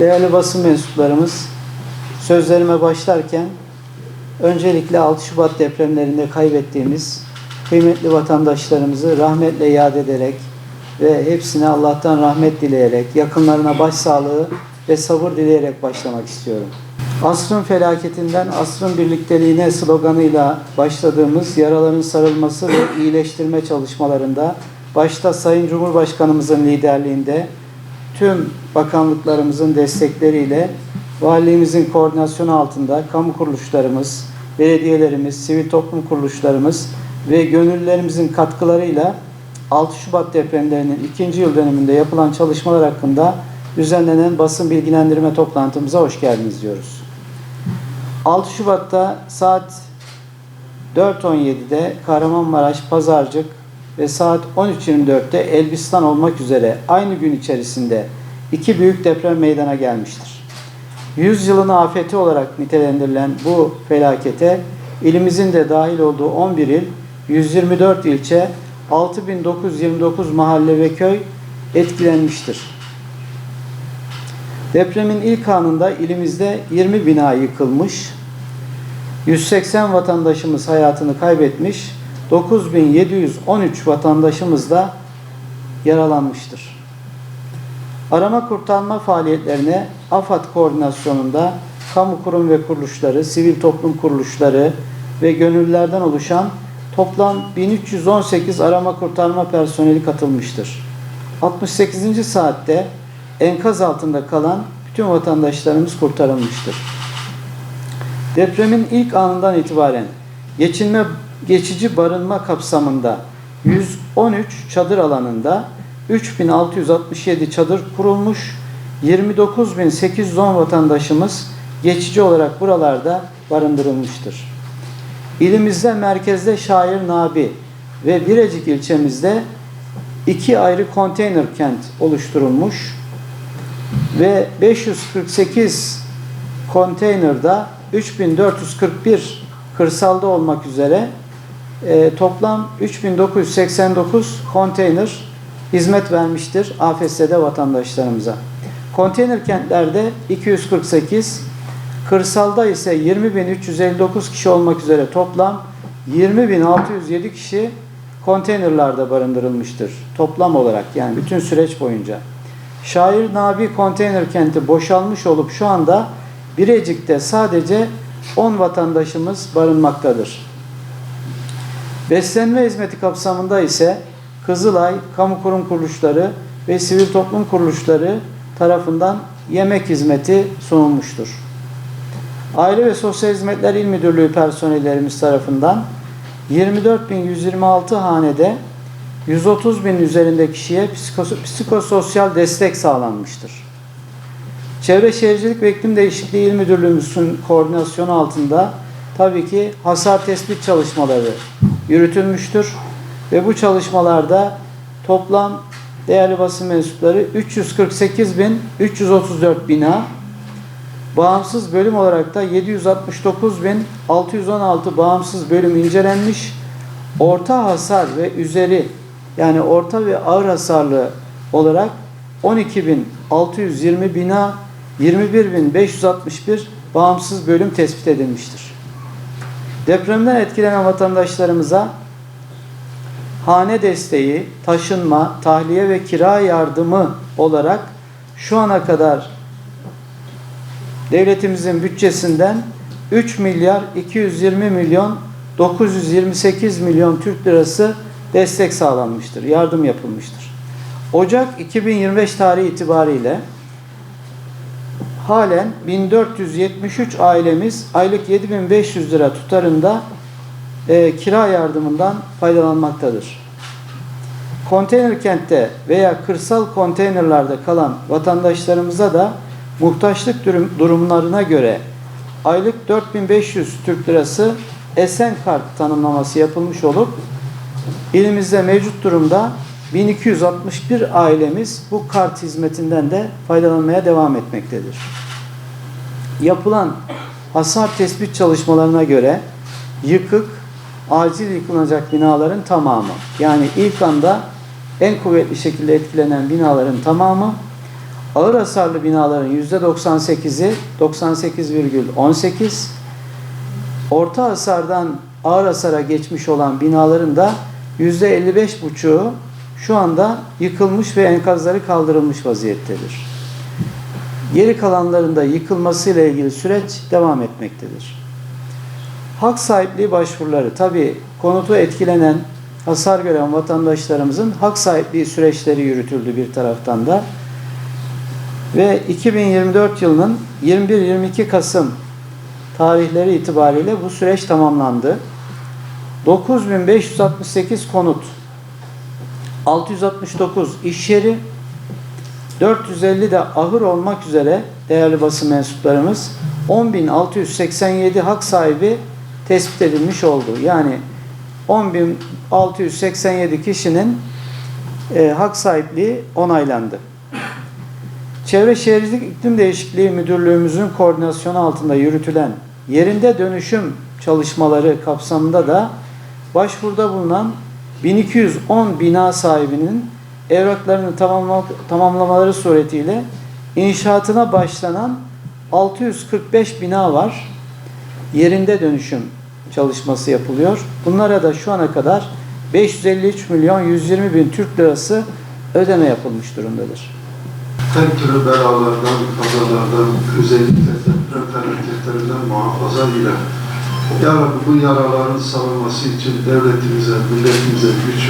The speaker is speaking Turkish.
Değerli basın mensuplarımız, sözlerime başlarken öncelikle 6 Şubat depremlerinde kaybettiğimiz kıymetli vatandaşlarımızı rahmetle yad ederek ve hepsine Allah'tan rahmet dileyerek, yakınlarına başsağlığı ve sabır dileyerek başlamak istiyorum. Asrın felaketinden asrın birlikteliğine sloganıyla başladığımız yaraların sarılması ve iyileştirme çalışmalarında başta Sayın Cumhurbaşkanımızın liderliğinde tüm bakanlıklarımızın destekleriyle valiliğimizin koordinasyonu altında kamu kuruluşlarımız, belediyelerimiz, sivil toplum kuruluşlarımız ve gönüllülerimizin katkılarıyla 6 Şubat depremlerinin ikinci yıl dönümünde yapılan çalışmalar hakkında düzenlenen basın bilgilendirme toplantımıza hoş geldiniz diyoruz. 6 Şubat'ta saat 4.17'de Kahramanmaraş, Pazarcık ve saat 13.24'te Elbistan olmak üzere aynı gün içerisinde iki büyük deprem meydana gelmiştir. Yüzyılın afeti olarak nitelendirilen bu felakete ilimizin de dahil olduğu 11 il, 124 ilçe, 6929 mahalle ve köy etkilenmiştir. Depremin ilk anında ilimizde 20 bina yıkılmış, 180 vatandaşımız hayatını kaybetmiş, 9713 vatandaşımız da yaralanmıştır. Arama kurtarma faaliyetlerine AFAD koordinasyonunda kamu kurum ve kuruluşları, sivil toplum kuruluşları ve gönüllülerden oluşan toplam 1318 arama kurtarma personeli katılmıştır. 68. saatte enkaz altında kalan bütün vatandaşlarımız kurtarılmıştır. Depremin ilk anından itibaren geçinme geçici barınma kapsamında 113 çadır alanında 3667 çadır kurulmuş, 29810 vatandaşımız geçici olarak buralarda barındırılmıştır. İlimizde merkezde Şair Nabi ve Birecik ilçemizde iki ayrı konteyner kent oluşturulmuş ve 548 konteynerda 3441 kırsalda olmak üzere e, toplam 3989 konteyner hizmet vermiştir AFS'de vatandaşlarımıza. Konteyner kentlerde 248, kırsalda ise 20.359 kişi olmak üzere toplam 20.607 kişi konteynerlarda barındırılmıştır. Toplam olarak yani bütün süreç boyunca. Şair Nabi konteyner kenti boşalmış olup şu anda Birecik'te sadece 10 vatandaşımız barınmaktadır. Beslenme hizmeti kapsamında ise Kızılay, kamu kurum kuruluşları ve sivil toplum kuruluşları tarafından yemek hizmeti sunulmuştur. Aile ve Sosyal Hizmetler İl Müdürlüğü personellerimiz tarafından 24.126 hanede 130 bin üzerinde kişiye psikososyal destek sağlanmıştır. Çevre Şehircilik ve İklim Değişikliği İl Müdürlüğümüzün koordinasyonu altında tabii ki hasar tespit çalışmaları yürütülmüştür. Ve bu çalışmalarda toplam değerli basın mensupları 348.334 bina, bağımsız bölüm olarak da 769.616 bağımsız bölüm incelenmiş, orta hasar ve üzeri yani orta ve ağır hasarlı olarak 12.620 bina, 21.561 bağımsız bölüm tespit edilmiştir. Depremden etkilenen vatandaşlarımıza hane desteği, taşınma, tahliye ve kira yardımı olarak şu ana kadar devletimizin bütçesinden 3 milyar 220 milyon 928 milyon Türk lirası destek sağlanmıştır, yardım yapılmıştır. Ocak 2025 tarihi itibariyle halen 1473 ailemiz aylık 7500 lira tutarında e, kira yardımından faydalanmaktadır. Konteyner kentte veya kırsal konteynerlarda kalan vatandaşlarımıza da muhtaçlık durum, durumlarına göre aylık 4500 Türk Lirası Esen kart tanımlaması yapılmış olup ilimizde mevcut durumda 1261 ailemiz bu kart hizmetinden de faydalanmaya devam etmektedir. Yapılan hasar tespit çalışmalarına göre yıkık, acil yıkılacak binaların tamamı yani ilk anda en kuvvetli şekilde etkilenen binaların tamamı Ağır hasarlı binaların %98'i 98,18 orta hasardan ağır hasara geçmiş olan binaların da %55,5'u şu anda yıkılmış ve enkazları kaldırılmış vaziyettedir. Geri kalanlarında yıkılmasıyla ilgili süreç devam etmektedir. Hak sahipliği başvuruları tabi konutu etkilenen, hasar gören vatandaşlarımızın hak sahipliği süreçleri yürütüldü bir taraftan da. Ve 2024 yılının 21-22 Kasım tarihleri itibariyle bu süreç tamamlandı. 9568 konut, 669 iş yeri, 450 de ahır olmak üzere değerli basın mensuplarımız 10.687 hak sahibi tespit edilmiş oldu. Yani 10.687 kişinin e, hak sahipliği onaylandı. Çevre Şehircilik İklim Değişikliği Müdürlüğümüzün koordinasyonu altında yürütülen yerinde dönüşüm çalışmaları kapsamında da başvuruda bulunan 1210 bina sahibinin evraklarını tamamla, tamamlamaları suretiyle inşaatına başlanan 645 bina var. Yerinde dönüşüm çalışması yapılıyor. Bunlara da şu ana kadar 553 milyon 120 bin Türk lirası ödeme yapılmış durumdadır. her türlü belalardan, kazalardan, özellikle deprem felaketlerinden muhafaza ile Ya Rabbi bu yaraların savunması için devletimize, milletimize güç ver.